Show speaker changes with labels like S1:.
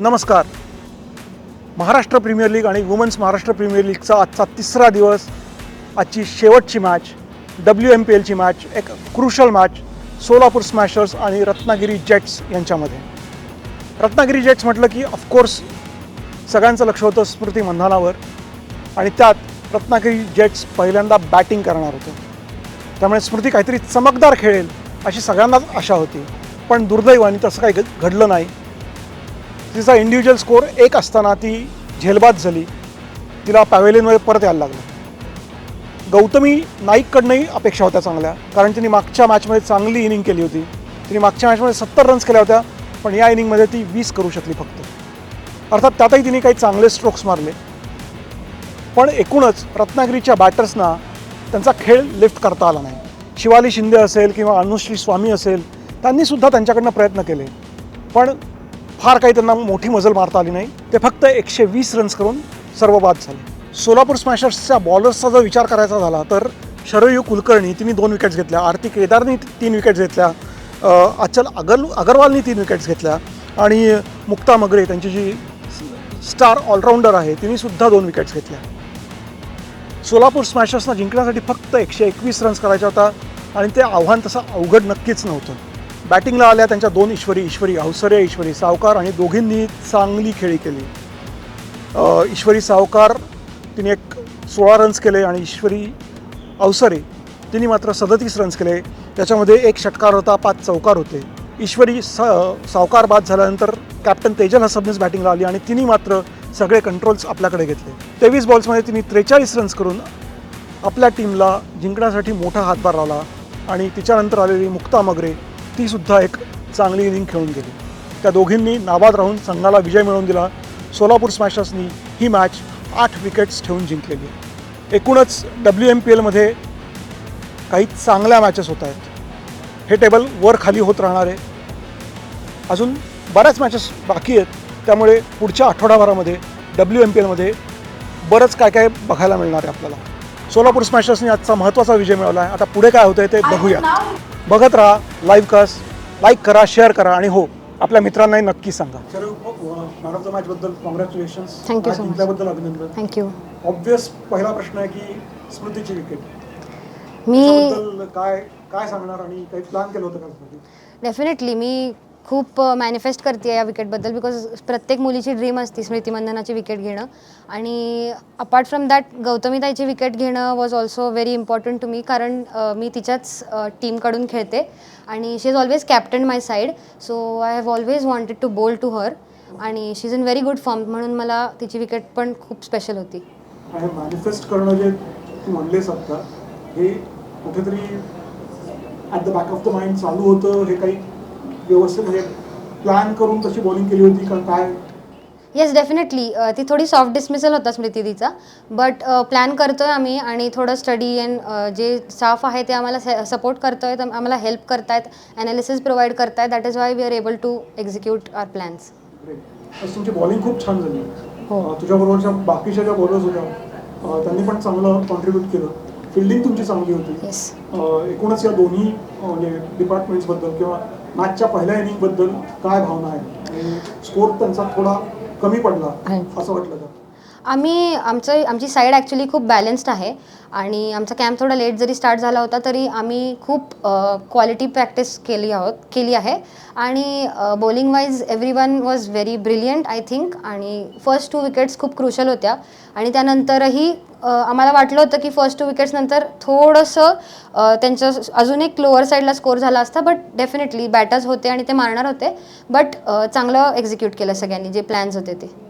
S1: नमस्कार. Maharashtra premier league आणि women's Maharashtra premier लीगचा आजचा तिसरा दिवस आजची शेवटची मॅच डब्ल्यू एम पी एलची मॅच एक क्रुशल मॅच सोलापूर स्मॅशर्स आणि रत्नागिरी जेट्स यांच्यामध्ये. रत्नागिरी जेट्स म्हटलं की ऑफकोर्स सगळ्यांचं लक्ष होतं स्मृती मंधानावर आणि त्यात रत्नागिरी जेट्स पहिल्यांदा बॅटिंग करणार होते. त्यामुळे स्मृती काहीतरी चमकदार खेळेल अशी सगळ्यांनाच आशा होती. पण दुर्दैवाने तसं काही घडलं नाही. तिचा इंडिव्हिज्युअल स्कोअर एक असताना ती झेलबाद झाली. तिला पॅवेलियनमध्ये परत यायला लागलं. गौतमी नाईककडनंही अपेक्षा होत्या चांगल्या. कारण तिने मागच्या मॅचमध्ये चांगली इनिंग केली होती. तिने मागच्या मॅचमध्ये सत्तर रन्स केल्या होत्या पण या इनिंगमध्ये ती वीस करू शकली फक्त. अर्थात त्यातही तिने काही चांगले स्ट्रोक्स मारले. पण एकूणच रत्नागिरीच्या बॅटर्सना त्यांचा खेळ लिफ्ट करता आला नाही. शिवाली शिंदे असेल किंवा अनुश्री स्वामी असेल त्यांनीसुद्धा त्यांच्याकडनं प्रयत्न केले. पण फार काही त्यांना मोठी मजल मारता आली नाही. ते फक्त एकशे वीस रन्स करून सर्व बाद झाले. सोलापूर स्मॅशर्सच्या बॉलर्सचा जर विचार करायचा झाला तर शरयू कुलकर्णी तिने दोन विकेट्स घेतल्या आरती केदारनी तीन विकेट्स घेतल्या अचल अगर अगरवालनी तीन विकेट्स घेतल्या आणि मुक्ता मगरे त्यांची जी स्टार ऑलराऊंडर आहे तिनेसुद्धा दोन विकेट्स घेतल्या. सोलापूर स्मॅशर्सना जिंकण्यासाठी फक्त एकशे एकवीस रन्स करायचा होता आणि ते आव्हान तसं अवघड नक्कीच नव्हतं. बॅटिंगला आल्या त्यांच्या दोन ईश्वरी ईश्वरी अवसरे ईश्वरी सावकार आणि दोघींनी चांगली खेळी केली. ईश्वरी सावकार तिने एक सोळा रन्स केले आणि ईश्वरी अवसरे तिने मात्र सदतीस रन्स केले. त्याच्यामध्ये एक षटकार होता पाच चौकार होते. ईश्वरी सा सावकार बाद झाल्यानंतर कॅप्टन तेजल हसबनेच बॅटिंगला आली आणि तिने मात्र सगळे कंट्रोल्स आपल्याकडे घेतले. तेवीस बॉल्समध्ये तिने त्रेचाळीस रन्स करून आपल्या टीमला जिंकण्यासाठी मोठा हातभार लावला आणि तिच्यानंतर आलेली मुक्ता मगरे तीसुद्धा एक चांगली इनिंग खेळून गेली. त्या दोघींनी नाबाद राहून संघाला विजय मिळवून दिला. सोलापूर स्मॅशर्सनी ही मॅच आठ विकेट्स ठेवून जिंकलेली. एकूणच डब्ल्यू एम पी एलमध्ये काही चांगल्या मॅचेस होत आहेत. हे टेबल वर खाली होत राहणार. आहे अजून बऱ्याच मॅचेस बाकी आहेत. त्यामुळे पुढच्या आठवडाभरामध्ये डब्ल्यू एम पी एलमध्ये बरंच काय काय बघायला मिळणार आहे आपल्याला. सोलापूर स्मॅशर्सनी आजचा महत्त्वाचा विजय मिळवला आहे. आता पुढे काय होतं ते बघूया. बघत राहा लाईव्ह कास्ट लाईक करा शेअर करा आणि हो आपल्या मित्रांनाही नक्की सांगा. Man of the
S2: Thank you so much.
S1: जिंकल्याबद्दल अभिनंदन.
S2: थँक्यू
S1: ऑब्विस पहिला प्रश्न आहे की स्मृतीची विकेट.
S2: मी
S1: त्याबद्दल काय काय सांगणार आणि काही प्लॅन केलं होतं का स्मृती
S2: डेफिनेटली मी खूप मॅनिफेस्ट करते या विकेटबद्दल बिकॉज प्रत्येक मुलीची ड्रीम असते स्मृती मंदनाची विकेट घेणं. आणि अपार्ट फ्रॉम दॅट गौतमीताईची विकेट घेणं was also very important to me कारण मी तिच्याच टीमकडून खेळते. आणि she is always captain my side so I have always wanted to bowl to her आणि she is in very good form म्हणून मला तिची विकेट पण खूप स्पेशल होती.
S1: आणि मॅनिफेस्ट करणं जे तू म्हणलेस आता हे कुठेतरी at the back of the mind चालू होतं हे काही व्यवस्थित म्हणजे प्लॅन करून तशी बॉलिंग केली होती का काय?
S2: येस डेफिनेटली ती थोडी सॉफ्ट डिसमिसल होता स्मृती तिचा. बट प्लॅन करतो आहे आम्ही आणि थोडं स्टडी अँड जे स्टाफ आहे ते आम्हाला सपोर्ट करतो आहेत आम्हाला हेल्प करतायत ॲनालिसिस प्रोव्हाइड करतायत. That is why we are able to execute our plans
S1: तुमची बॉलिंग खूप छान झाली.
S2: हो.
S1: तुझ्याबरोबरच्या बाकीच्या ज्या बॉलर्स होत्या त्यांनी पण चांगलं कॉन्ट्रीब्यूट केलं. फिल्डिंग तुमची चांगली होती. एकूणच या दोन्ही म्हणजे डिपार्टमेंट्सबद्दल किंवा मॅचच्या पहिल्या इनिंगबद्दल काय भावना आहे स्कोर त्यांचा थोडा कमी पडला. असं वाटलं का
S2: आम्ही आमचं आमची साईड ॲक्च्युली खूप बॅलन्स्ड आहे. आणि आमचा कॅम्प थोडा लेट जरी स्टार्ट झाला होता तरी आम्ही खूप क्वालिटी प्रॅक्टिस केली आहोत केली आहे. आणि bowling wise everyone was very brilliant I think आणि फर्स्ट टू विकेट्स खूप क्रुशल होत्या. आणि त्यानंतरही आम्हाला वाटलं होतं की फर्स्ट टू विकेट्स नंतर थोडंसं त्यांचं अजून एक लोअर साईडला स्कोर झाला असता बट डेफिनेटली बॅटर्स होते आणि ते मारणार होते. बट चांगलं एक्झिक्यूट केलं सगळ्यांनी जे प्लॅन्स होते ते.